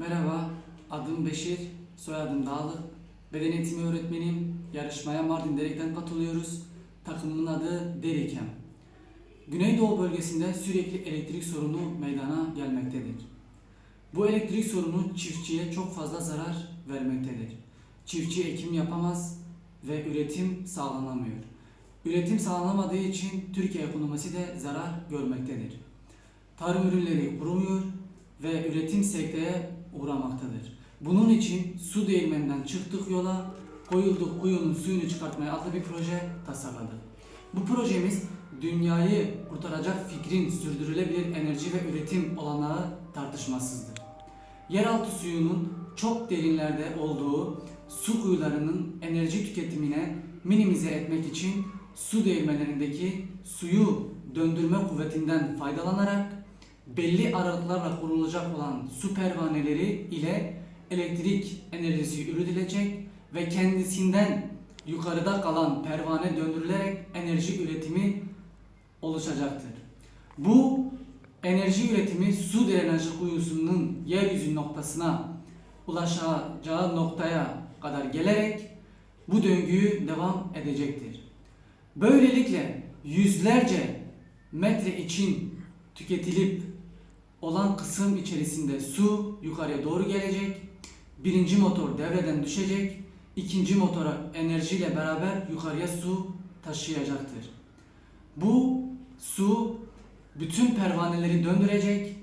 Merhaba, adım Beşir, soyadım Dağlı. Beden eğitimi öğretmeniyim. Yarışmaya Mardin Derek'ten katılıyoruz. Takımımın adı Derikem. Güneydoğu bölgesinde sürekli elektrik sorunu meydana gelmektedir. Bu elektrik sorunu çiftçiye çok fazla zarar vermektedir. Çiftçi ekim yapamaz ve üretim sağlanamıyor. Üretim sağlanamadığı için Türkiye ekonomisi de zarar görmektedir. Tarım ürünleri kurumuyor üretim sekteye uğramaktadır. Bunun için su değirmeninden çıktık yola, koyulduk kuyunun suyunu çıkartmaya adlı bir proje tasarladık. Bu projemiz dünyayı kurtaracak fikrin sürdürülebilir enerji ve üretim olanağı tartışmasızdır. Yeraltı suyunun çok derinlerde olduğu su kuyularının enerji tüketimine minimize etmek için su değirmenlerindeki suyu döndürme kuvvetinden faydalanarak belli aralıklarla kurulacak olan su pervaneleri ile elektrik enerjisi üretilecek ve kendisinden yukarıda kalan pervane döndürülerek enerji üretimi oluşacaktır. Bu enerji üretimi su drenajı kuyusunun yeryüzü noktasına ulaşacağı noktaya kadar gelerek bu döngüyü devam edecektir. Böylelikle yüzlerce metre için tüketilip olan kısım içerisinde su yukarıya doğru gelecek. Birinci motor devreden düşecek. ikinci motora enerjiyle beraber yukarıya su taşıyacaktır. Bu su bütün pervaneleri döndürecek.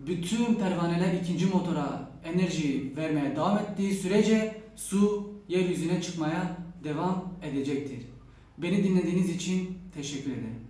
Bütün pervaneler ikinci motora enerji vermeye devam ettiği sürece su yeryüzüne çıkmaya devam edecektir. Beni dinlediğiniz için teşekkür ederim.